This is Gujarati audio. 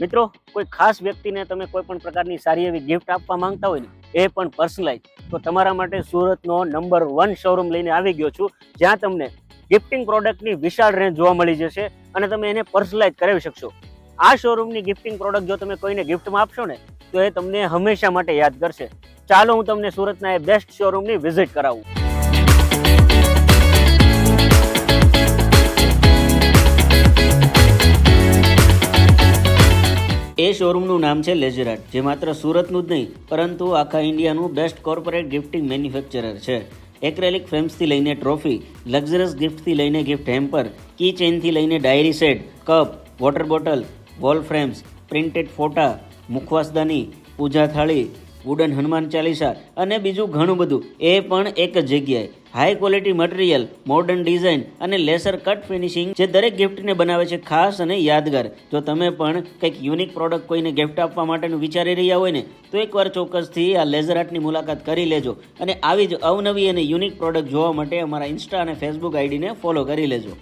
મિત્રો, કોઈ ખાસ વ્યક્તિને તમે કોઈ પણ પ્રકારની સારી એવી ગિફ્ટ આપવા માંગતા હોય ને, એ પણ પર્સનલાઇઝ તો તમારા માટે સુરતનો નંબર વન શોરૂમ લઈને આવી ગયો છું, જ્યાં તમને ગિફ્ટિંગ પ્રોડક્ટની વિશાળ રેન્જ જોવા મળી જશે અને તમે એને પર્સનલાઇઝ કરાવી શકશો. આ શોરૂમની ગિફ્ટિંગ પ્રોડક્ટ જો તમે કોઈને ગિફ્ટમાં આપશો ને, તો એ તમને હંમેશા માટે યાદ કરશે. ચાલો હું તમને સુરતના એ બેસ્ટ શોરૂમની વિઝિટ કરાવું. શોરૂમનું નામ છે લેઝરાટ, જે માત્ર સુરતનું જ નહીં, પરંતુ આખા ઇન્ડિયાનું બેસ્ટ કોર્પોરેટ ગિફ્ટિંગ મેન્યુફેક્ચરર છે. એક્રેલિક ફ્રેમ્સથી લઈને ટ્રોફી લક્ઝરસ ગિફ્ટથી લઈને ગિફ્ટ હેમ્પર કી ચેઇનથી લઈને diary set cup water bottle wall frames printed ફોટા મુખવાસદાની, પૂજા થાળી વુડન હનુમાન ચાલીસા અને બીજું ઘણું બધું, એ પણ એક જ જગ્યાએ. High quality material modern design અને લેસર કટ ફિનિશિંગ જે દરેક ગિફ્ટને બનાવે છે ખાસ અને યાદગાર. જો તમે પણ કંઈક યુનિક પ્રોડક્ટ કોઈને ગિફ્ટ આપવા માટેનું વિચારી રહ્યા હોય ને, તો એકવાર ચોક્કસથી આ લેઝર આર્ટની મુલાકાત કરી લેજો અને આવી જ અવનવી અને યુનિક પ્રોડક્ટ જોવા માટે અમારા ઇન્સ્ટા અને ફેસબુક આઈડીને ફોલો કરી લેજો.